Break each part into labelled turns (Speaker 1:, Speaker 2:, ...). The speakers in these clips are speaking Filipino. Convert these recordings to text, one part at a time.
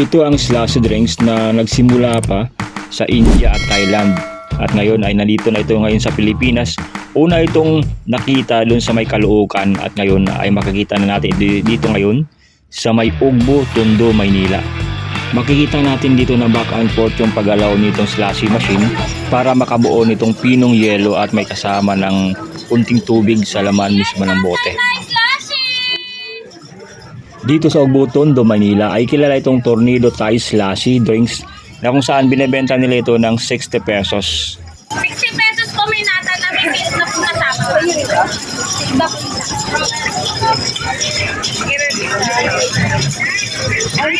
Speaker 1: Ito ang slashy drinks na nagsimula pa sa India at Thailand. At ngayon ay nandito na ito ngayon sa Pilipinas. Una itong nakita doon sa may Caloocan at ngayon ay makikita na natin di- dito ngayon sa may Ugbo, Tondo, Maynila. Makikita natin dito na back and forth yung paggalaw nitong slushy machine para makabuo nitong pinong yelo at may kasama ng kunting tubig sa laman mismo ng bote. Dito sa Ugbo, Tondo, Manila ay kilala itong Tornado Thai Slushy Drinks na kung saan binebenta nila ito ng 60 pesos.
Speaker 2: Po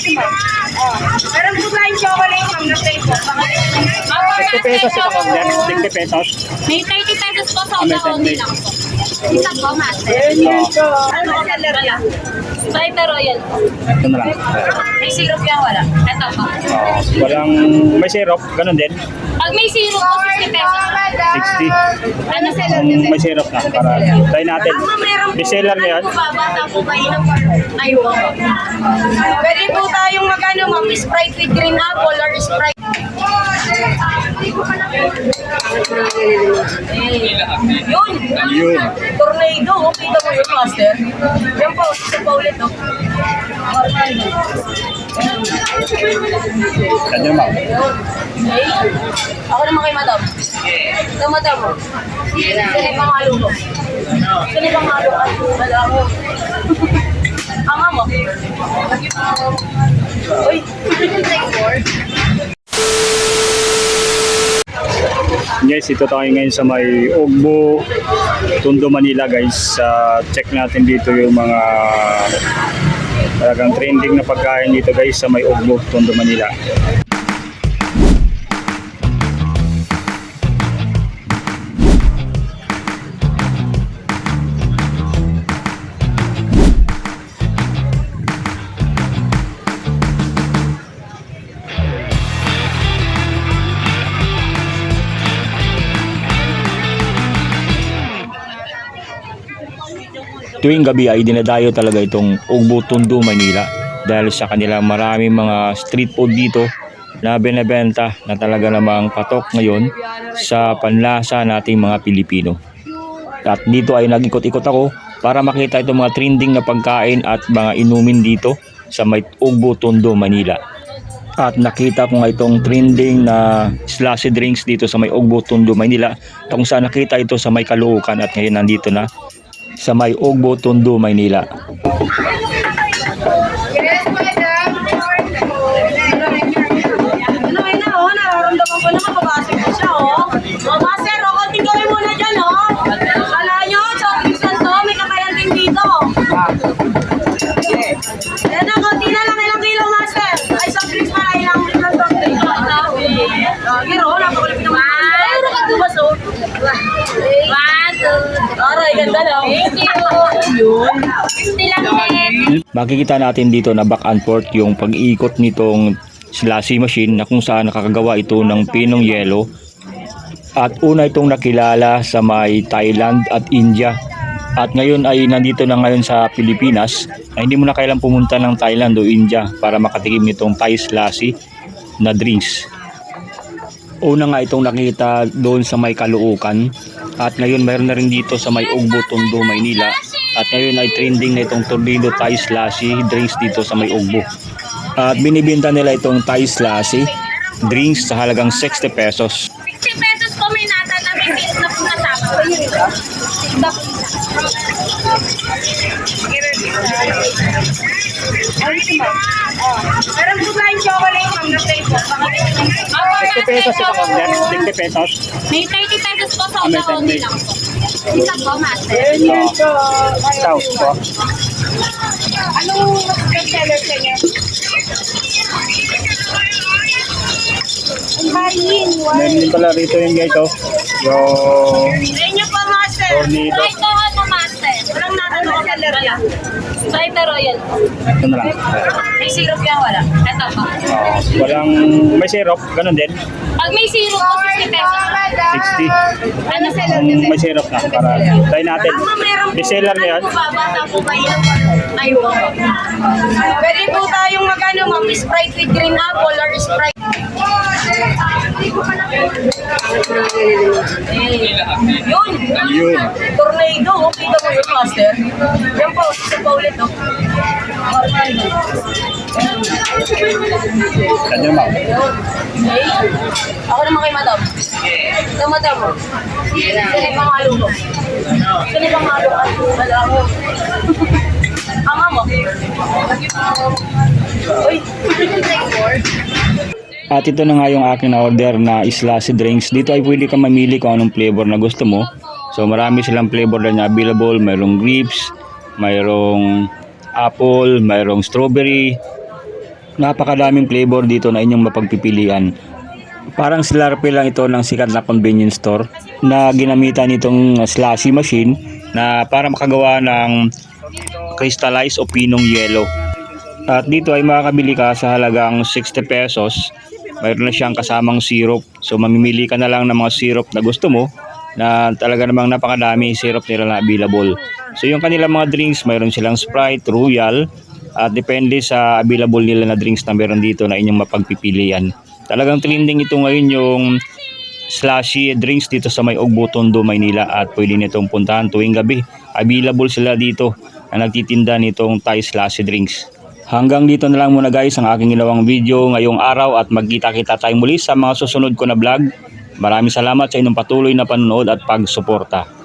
Speaker 2: isa. Meron po tayong chocolate from the Facebook.
Speaker 3: 60 pesos ito yan. 60 pesos.
Speaker 2: May 30 pesos po sa
Speaker 3: Ah, may
Speaker 2: una
Speaker 3: 30.
Speaker 2: lang po. Isa po, master. Ano po seller yan? Sprite Royal po.
Speaker 3: Ito na lang.
Speaker 2: May syrup yan, wala. Ito po.
Speaker 3: Oh, walang may syrup, ganun din.
Speaker 2: Pag may syrup po, 60 pesos.
Speaker 3: 60.
Speaker 2: Ano seller
Speaker 3: Kung may syrup na, para try natin. Bestseller niya yan.
Speaker 2: Bata po ba yun? Ayun.
Speaker 4: Pwede po tayong magano ma'am, Sprite with green apple or Sprite. Yun!
Speaker 3: Yun.
Speaker 4: Tornado, oh, kita mo yun, master. Yan po, isa pa ulit, oh.
Speaker 3: Ganyan ma'am.
Speaker 4: Okay. Ako naman kay madam. Ito madam, oh. Sino yung pangalo mo? Sino yung pangalo ka? Wala ako. Ama mo. Uy!
Speaker 3: Guys, ito tayo ngayon sa may Ugbo, Tondo, Manila guys. Ah, check natin dito yung mga talagang trending na pagkain dito guys sa may Ugbo, Tondo, Manila.
Speaker 1: Tuwing gabi ay dinadayo talaga itong Ugbo Tondo, Manila dahil sa kanilang maraming mga street food dito na binebenta na talaga namang patok ngayon sa panlasa nating mga Pilipino. At dito ay nag-ikot-ikot ako para makita itong mga trending na pagkain at mga inumin dito sa may Ugbo Tondo, Manila. At nakita ko nga itong trending na slushy drinks dito sa may Ugbo Tondo, Manila. Kung saan nakita ito sa may Caloocan at ngayon nandito na sa may Ugbo, Tondo, Maynila.
Speaker 4: Ano ay na, oh, nararamdaman ko na mababasag ko siya, oh. Oh, ganda na.
Speaker 2: thank you. 50 lang din.
Speaker 1: Makikita natin dito na back and forth yung pag-ikot nitong slushy machine na kung saan nakakagawa ito ng pinong yelo. At una itong nakilala sa may Thailand at India. At ngayon ay nandito na ngayon sa Pilipinas ay hindi mo na kailang pumunta ng Thailand o India para makatikim nitong Thai slushy na drinks. Una nga itong nakita doon sa may Caloocan at ngayon mayroon na rin dito sa may Ugbo, Tondo, Maynila at ngayon ay trending na itong Tornado Thai Slushy drinks dito sa may Ugbo. At binibenta nila itong Thai Slushy drinks sa halagang 60 pesos.
Speaker 2: 60 pesos po may nata na may mix na po kasama. Po
Speaker 4: tayong chocolate from the Facebook.
Speaker 3: 60 pesos ma'am yan. 60 pesos.
Speaker 2: May 30 pesos po sa
Speaker 3: may
Speaker 2: only
Speaker 3: 30.
Speaker 2: lang po. Isa po, master.
Speaker 3: Ikaw po.
Speaker 4: Anong bestseller sa inyo? Ang bayin,
Speaker 3: Meron din pala rito yung guys oh. Yung
Speaker 4: inyo po, master.
Speaker 3: tornado.
Speaker 2: Sprite po ano, master.
Speaker 4: Walang natanong ko seller yan.
Speaker 2: Sprite Royal po.
Speaker 3: Ito na lang.
Speaker 4: May syrup yan, wala.
Speaker 2: Ito po.
Speaker 3: Oh, walang may syrup, ganun din.
Speaker 2: Pag may syrup po, 60 pesos.
Speaker 3: 60.
Speaker 2: Ano
Speaker 3: Kung may syrup na, para try natin. Bestseller niya yan.
Speaker 4: Ayun. Pwede po tayong mag ano ma'am, Sprite with green apple or Sprite. Yun!
Speaker 3: Yun.
Speaker 4: Tornado, kita mo yung master. Yan po, isa pa ulit oh.
Speaker 3: Kanya ma'am.
Speaker 4: Ako naman kay madam. Ito madam oh. Sino yung pangalo mo? Sino yung pangalo? Wala ako. Ama mo. Uy.
Speaker 1: At ito na nga yung aking order na slushy drinks. Dito ay pwede ka mamili kung anong flavor na gusto mo. So marami silang flavor na available. Mayroong grapes, mayroong apple, mayroong strawberry. Napakadaming flavor dito na inyong mapagpipilian. Parang slurpee lang ito ng sikat na convenience store na ginamitan itong slushy machine na para makagawa ng crystallized o pinong yellow. At dito ay makakabili ka sa halagang 60 pesos. Mayroon na siyang kasamang syrup. So mamimili ka na lang ng mga syrup na gusto mo na talaga namang napakadami syrup nila na available. So yung kanilang mga drinks, mayroon silang Sprite, Royal, at depende sa available nila na drinks na meron dito na inyong mapagpipilian. Talagang trending ito ngayon yung slushy drinks dito sa may Ogbo, Tondo, Maynila at pwede nitong puntahan tuwing gabi. Available sila dito na nagtitinda nitong Thai slushy drinks. Hanggang dito na lang muna guys ang aking ginawang video ngayong araw at magkita-kita tayo muli sa mga susunod ko na vlog. Maraming salamat sa inyong patuloy na panonood at pagsuporta.